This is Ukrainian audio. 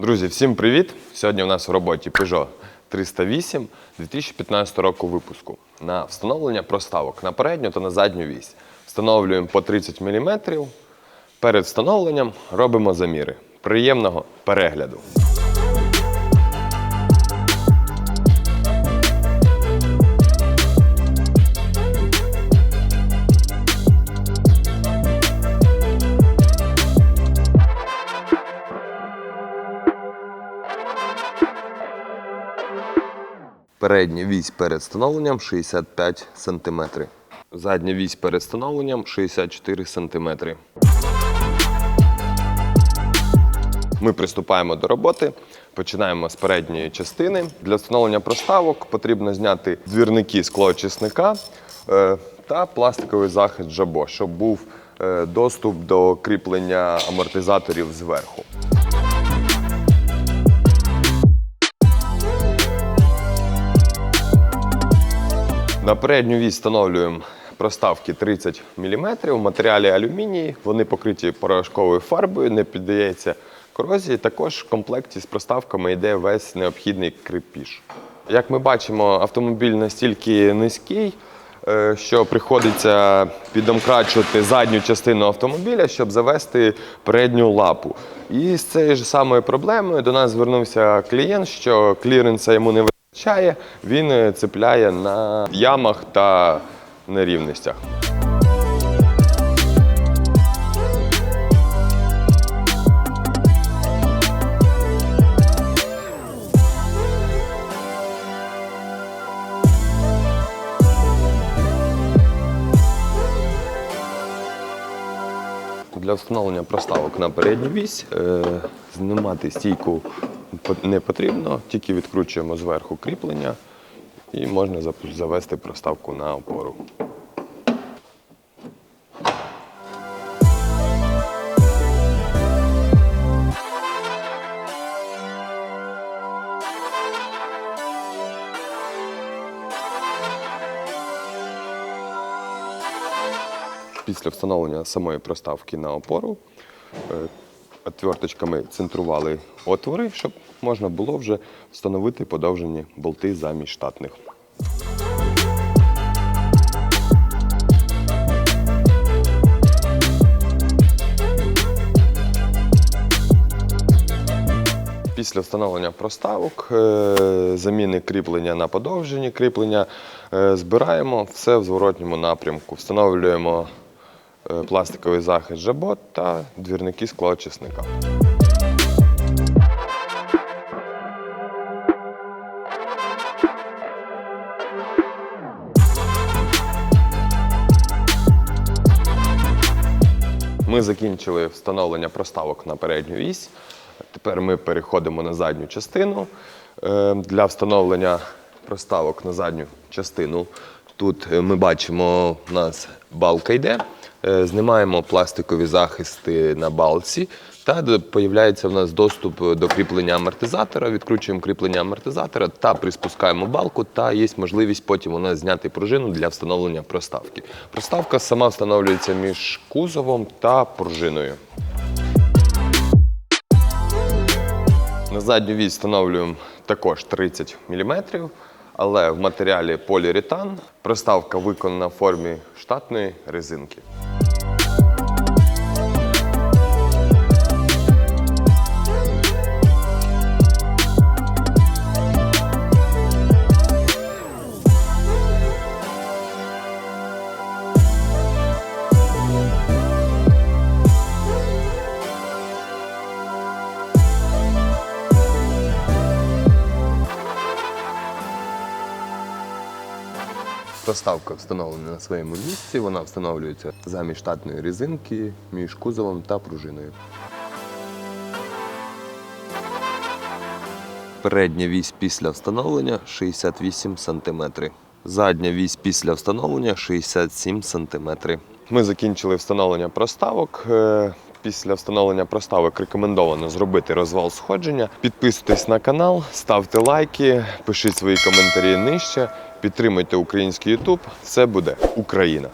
Друзі, всім привіт! Сьогодні у нас в роботі Peugeot 308 2015 року випуску на встановлення проставок на передню та на задню вісь. Встановлюємо по 30 мм. Перед встановленням робимо заміри. Приємного перегляду! Передня вісь перед встановленням 65 см. Задня вісь перед встановленням 64 см. Ми приступаємо до роботи. Починаємо з передньої частини. Для встановлення проставок потрібно зняти двірники склоочисника е, та пластиковий захист жабо, щоб був е, доступ до кріплення амортизаторів зверху. На передню вісь встановлюємо проставки 30 мм в матеріалі алюміній. Вони покриті порошковою фарбою, не піддається корозії. Також в комплекті з проставками йде весь необхідний крепіж. Як ми бачимо, автомобіль настільки низький, е, що приходиться підомкрачувати задню частину автомобіля, щоб завести передню лапу. І з цією ж самою проблемою до нас звернувся клієнт, що кліренса йому не вистачає, він е, цепляє на ямах та нерівностях. Для встановлення проставок на передню вісь е, знімати стійку не потрібно, тільки відкручуємо зверху кріплення і можна завести проставку на опору. Після встановлення самої проставки на опору е, отверточками центрували отвори, щоб можна було вже встановити подовжені болти замість штатних. Після встановлення проставок, е, заміни кріплення на подовжені кріплення, е, збираємо все в зворотньому напрямку. Встановлюємо пластиковий захист жабот та двірники склоочисника. Ми закінчили встановлення проставок на передню вісь. Тепер ми переходимо на задню частину. Е, Для встановлення проставок на задню частину тут е, ми бачимо, у нас балка йде. Е, Знімаємо пластикові захисти на балці. Та появляється в нас доступ до кріплення амортизатора. Відкручуємо кріплення амортизатора та приспускаємо балку. Та є можливість потім у нас зняти пружину для встановлення проставки. Проставка сама встановлюється між кузовом та пружиною. На задню вісь встановлюємо також 30 мм, але в матеріалі поліуретан. Приставка виконана в формі штатної резинки. Проставка встановлена на своєму місці. Вона встановлюється замість штатної резинки між кузовом та пружиною. Передня вісь після встановлення 68 см. Задня вісь після встановлення 67 см. Ми закінчили встановлення проставок. Е, Після встановлення проставок рекомендовано зробити розвал сходження. Підписуйтесь на канал, ставте лайки, пишіть свої коментарі нижче, підтримуйте український Ютуб. Це буде Україна!